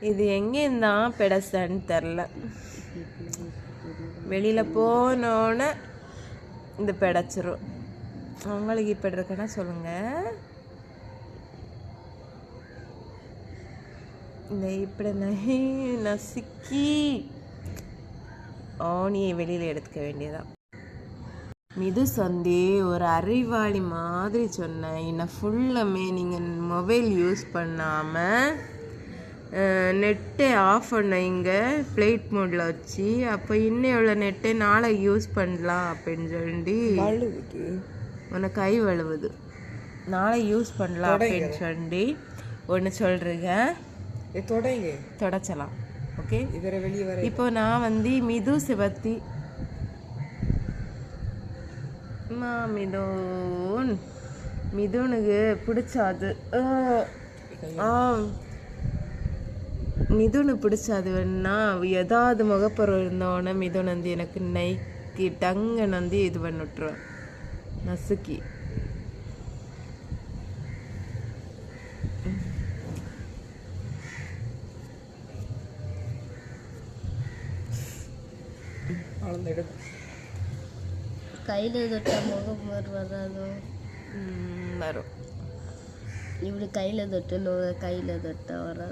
இது எங்கேருந்தான் பெடசன்னு தெரில. வெளியில் போனோன்னே இந்த பெடைச்சிரும். உங்களுக்கு இப்படி இருக்குன்னா சொல்லுங்கள் இந்த இப்படி நகி நசுக்கி ஆணியை வெளியில் எடுத்துக்க வேண்டியதான் மிது சந்தி ஒரு அறிவாளி மாதிரி சொன்னேன். என்னை ஃபுல்லுமே நீங்கள் மொபைல் யூஸ் பண்ணாமல் நெட்டை ஆஃப் பண்ணீங்க ஃப்ளைட் மோடில் வச்சு அப்போ இன்னும் எவ்வளோ நெட்டை நாளைக்கு யூஸ் பண்ணலாம் அப்படின்னு சொல்லி உனக்கு கை வழுவுது. நாளை யூஸ் பண்ணலாம் அப்படின்னு சொல்லி ஒன்று சொல்கிறீங்க தொடங்க. தொடச்சலாம். ஓகே வெளியே வர இப்போ நான் வந்து மிது சிவத்தி. மிதுன். மிதுனுக்கு பிடிச்சாது ஆ. மிதுனு பிடிச்சாது வேணா ஏதாவது முகப்பொருள் இருந்தோடனே மிதுன் வந்து எனக்கு நைக்கு டங்கன் வந்து இது பண்ணி விட்டுருவேன். நசுக்கி. கையில் தொட்ட முகம் வராதோ? வரும். இப்படி கையில் தொட்டு கையில் தொட்ட வராது?